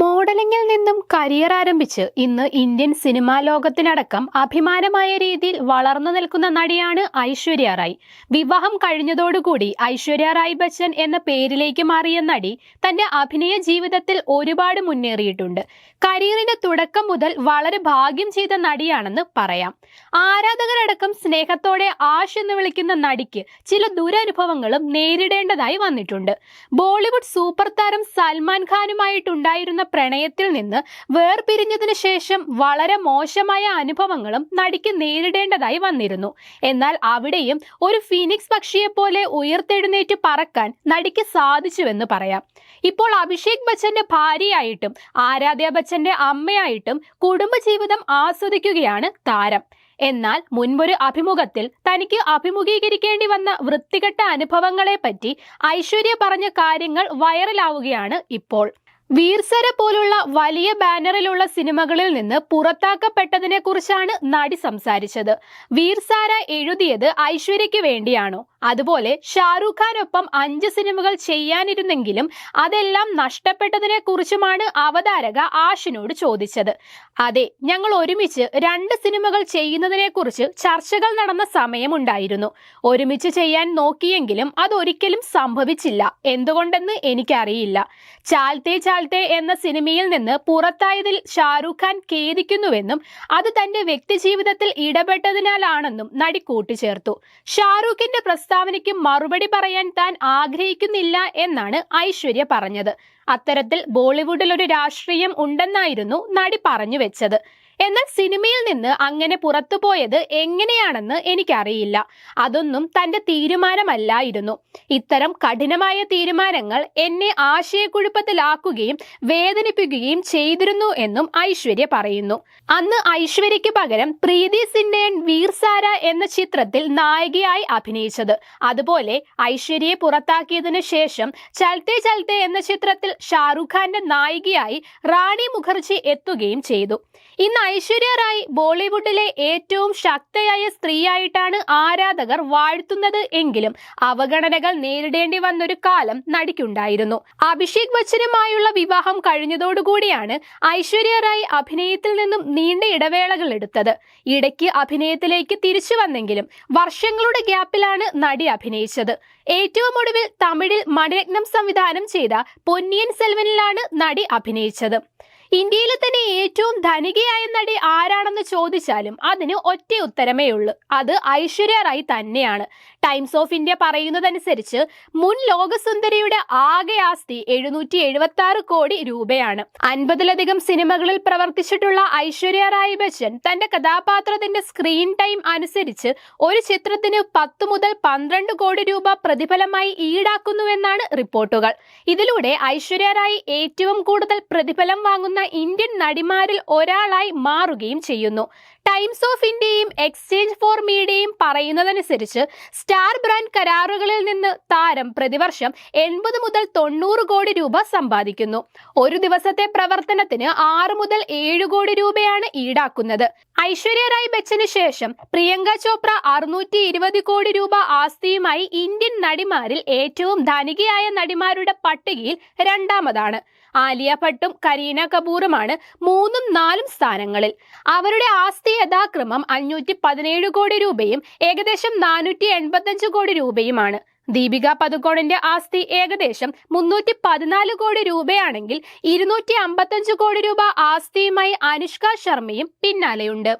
മോഡലിംഗിൽ career ആരംഭിച്ച് ഇന്ന് Indian cinema ലോകത്തിനടക്കം അഭിമാനമായ രീതിയിൽ വളർന്നു നിൽക്കുന്ന നടിയാണ് ഐശ്വര്യ റായ്. വിവാഹം കഴിഞ്ഞതോടുകൂടി ഐശ്വര്യ റായ് ബച്ചൻ എന്ന പേരിലേക്ക് മാറിയ നടി തന്റെ അഭിനയ ജീവിതത്തിൽ ഒരുപാട് മുന്നേറിയിട്ടുണ്ട്. കരിയറിന്റെ തുടക്കം മുതൽ വളരെ ഭാഗ്യം ചെയ്ത നടിയാണെന്ന് പറയാം. ആരാധകരടക്കം സ്നേഹത്തോടെ ആഷ് എന്ന് വിളിക്കുന്ന നടിക്ക് ചില ദുരനുഭവങ്ങളും നേരിടേണ്ടതായി വന്നിട്ടുണ്ട്. ബോളിവുഡ് സൂപ്പർ താരം സൽമാൻ ഖാനുമായിട്ടുണ്ടായിരുന്ന പ്രണയത്തിൽ നിന്ന് വേർപിരിഞ്ഞതിനു ശേഷം വളരെ മോശമായ അനുഭവങ്ങളും നടിക്ക് നേരിടേണ്ടതായി വന്നിരുന്നു. എന്നാൽ അവിടെയും ഒരു ഫീനിക്സ് പക്ഷിയെപ്പോലെ ഉയർത്തെഴുന്നേറ്റ് പറക്കാൻ നടിക്ക് സാധിച്ചുവെന്ന് പറയാം. ഇപ്പോൾ അഭിഷേക് ബച്ചന്റെ ഭാര്യയായിട്ടും ആരാധ്യ ബച്ചന്റെ അമ്മയായിട്ടും കുടുംബജീവിതം ആസ്വദിക്കുകയാണ് താരം. എന്നാൽ മുൻപൊരു അഭിമുഖത്തിൽ തനിക്ക് അഭിമുഖീകരിക്കേണ്ടി വന്ന വൃത്തികെട്ട അനുഭവങ്ങളെപ്പറ്റി ഐശ്വര്യ പറഞ്ഞ കാര്യങ്ങൾ വൈറലാവുകയാണ് ഇപ്പോൾ. വീർസര പോലുള്ള വലിയ ബാനറിലുള്ള സിനിമകളിൽ നിന്ന് പുറത്താക്കപ്പെട്ടതിനെ കുറിച്ചാണ് നടി സംസാരിച്ചത്. വീർസാര എഴുതിയത് ഐശ്വര്യയ്ക്ക് വേണ്ടിയാണോ? അതുപോലെ ഷാറൂഖ് ഖാനൊപ്പം അഞ്ച് സിനിമകൾ ചെയ്യാനിരുന്നെങ്കിലും അതെല്ലാം നഷ്ടപ്പെട്ടതിനെ കുറിച്ചുമാണ് അവതാരക ആഷിനോട് ചോദിച്ചത്. അതെ ഞങ്ങൾ ഒരുമിച്ച് രണ്ട് സിനിമകൾ ചെയ്യുന്നതിനെ കുറിച്ച് ചർച്ചകൾ നടന്ന സമയമുണ്ടായിരുന്നു. ഒരുമിച്ച് ചെയ്യാൻ നോക്കിയെങ്കിലും അതൊരിക്കലും സംഭവിച്ചില്ല. എന്തുകൊണ്ടെന്ന് എനിക്കറിയില്ല. ചാൽത്തേ ചാൽത്തേ എന്ന സിനിമയിൽ നിന്ന് പുറത്തായതിൽ ഷാറൂഖ് ഖാൻ ഖേദിക്കുന്നുവെന്നും അത് തന്റെ വ്യക്തിജീവിതത്തിൽ ഇടപെട്ടതിനാലാണെന്നും നടി കൂട്ടിച്ചേർത്തു. ഷാറൂഖിന്റെ പ്രസ്താവനയ്ക്ക് മറുപടി പറയാൻ താൻ ആഗ്രഹിക്കുന്നില്ല എന്നാണ് ഐശ്വര്യ പറഞ്ഞത്. അത്തരത്തിൽ ബോളിവുഡിൽ ഒരു രാഷ്ട്രീയം ഉണ്ടെന്നായിരുന്നു നടി പറഞ്ഞു വെച്ചത്. എന്നാൽ സിനിമയിൽ നിന്ന് അങ്ങനെ പുറത്തുപോയത് എങ്ങനെയാണെന്ന് എനിക്കറിയില്ല. അതൊന്നും തന്റെ തീരുമാനമല്ലായിരുന്നു. ഇത്തരം കഠിനമായ തീരുമാനങ്ങൾ എന്നെ ആശയക്കുഴപ്പത്തിലാക്കുകയും വേദനിപ്പിക്കുകയും ചെയ്തിരുന്നു എന്നും ഐശ്വര്യ പറയുന്നു. അന്ന് ഐശ്വര്യയ്ക്ക് പകരം പ്രീതി സിൻഡയൻ വീർസാര എന്ന ചിത്രത്തിൽ നായികയായി അഭിനയിച്ചത്. അതുപോലെ ഐശ്വര്യയെ പുറത്താക്കിയതിനു ശേഷം ചൽത്തെ ചൽത്തെ എന്ന ചിത്രത്തിൽ ഷാറുഖ് ഖാന്റെ നായികയായി റാണി മുഖർജി എത്തുകയും ചെയ്തു. ഇന്ന് ഐശ്വര്യ റായ് ബോളിവുഡിലെ ഏറ്റവും ശക്തയായ സ്ത്രീയായിട്ടാണ് ആരാധകർ വാഴ്ത്തുന്നത് എങ്കിലും അവഗണനകൾ നേരിടേണ്ടി വന്നൊരു കാലം നടിക്കുണ്ടായിരുന്നു. അഭിഷേക് ബച്ചനുമായുള്ള വിവാഹം കഴിഞ്ഞതോടുകൂടിയാണ് ഐശ്വര്യ റായ് അഭിനയത്തിൽ നിന്നും നീണ്ട ഇടവേളകൾ എടുത്തത്. ഇടയ്ക്ക് അഭിനയത്തിലേക്ക് തിരിച്ചു വന്നെങ്കിലും വർഷങ്ങളുടെ ഗ്യാപ്പിലാണ് നടി അഭിനയിച്ചത്. ഏറ്റവും ഒടുവിൽ തമിഴിൽ മണിരത്നം സംവിധാനം ചെയ്ത പൊന്നിയൻ സെൽവനിലാണ് നടി അഭിനയിച്ചത്. ഇന്ത്യയിലെ തന്നെ ഏറ്റവും ധനികയായ നടി ആരാണെന്ന് ചോദിച്ചാലും അതിന് ഒറ്റ ഉത്തരമേ ഉള്ളൂ. അത് ഐശ്വര്യ റായ് തന്നെയാണ്. ടൈംസ് ഓഫ് ഇന്ത്യ പറയുന്നതനുസരിച്ച് മുൻ ലോകസുന്ദരിയുടെ ആകെ ആസ്തി എഴുന്നൂറ്റി എഴുപത്തി ആറ് കോടി രൂപയാണ്. അൻപതിലധികം സിനിമകളിൽ പ്രവർത്തിച്ചിട്ടുള്ള ഐശ്വര്യ റായ് ബച്ചൻ തന്റെ കഥാപാത്രത്തിന്റെ സ്ക്രീൻ ടൈം അനുസരിച്ച് ഒരു ചിത്രത്തിന് പത്ത് മുതൽ പന്ത്രണ്ട് കോടി രൂപ പ്രതിഫലമായി ഈടാക്കുന്നുവെന്നാണ് റിപ്പോർട്ടുകൾ. ഇതിലൂടെ ഐശ്വര്യ റായ് ഏറ്റവും കൂടുതൽ പ്രതിഫലം വാങ്ങുന്ന ഇന്ത്യൻ നടിമാരിൽ ഒരാളായി മാറുകയും ചെയ്യുന്നു. ടൈംസ് ഓഫ് ഇന്ത്യയും എക്സ്ചേഞ്ച് ഫോർ മീഡിയയും പറയുന്നതനുസരിച്ച് സ്റ്റാർ ബ്രാൻഡ് കരാറുകളിൽ നിന്ന് താരം പ്രതിവർഷം എൺപത് മുതൽ തൊണ്ണൂറ് കോടി രൂപ സമ്പാദിക്കുന്നു. ഒരു ദിവസത്തെ പ്രവർത്തനത്തിന് ആറ് മുതൽ ഏഴ് കോടി രൂപയാണ് ഈടാക്കുന്നത്. ഐശ്വര്യ റായ് ബച്ചന് ശേഷം പ്രിയങ്ക ചോപ്ര അറുന്നൂറ്റി ഇരുപത് കോടി രൂപ ആസ്തിയുമായി ഇന്ത്യൻ നടിമാരിൽ ഏറ്റവും ധനികയായ നടിമാരുടെ പട്ടികയിൽ രണ്ടാമതാണ്. ആലിയ ഭട്ടും കരീന കപൂറുമാണ് മൂന്നും നാലും സ്ഥാനങ്ങളിൽ. അവരുടെ ആസ്തി യഥാക്രമം അഞ്ഞൂറ്റി പതിനേഴ് കോടി രൂപയും ഏകദേശം നാനൂറ്റി എൺപത്തഞ്ച് കോടി രൂപയുമാണ്. ദീപിക പതുക്കോണിന്റെ ആസ്തി ഏകദേശം മുന്നൂറ്റി പതിനാല് കോടി രൂപയാണെങ്കിൽ ഇരുന്നൂറ്റി അമ്പത്തഞ്ച് കോടി രൂപ ആസ്തിയുമായി അനുഷ്ക ശർമ്മയും പിന്നാലെയുണ്ട്.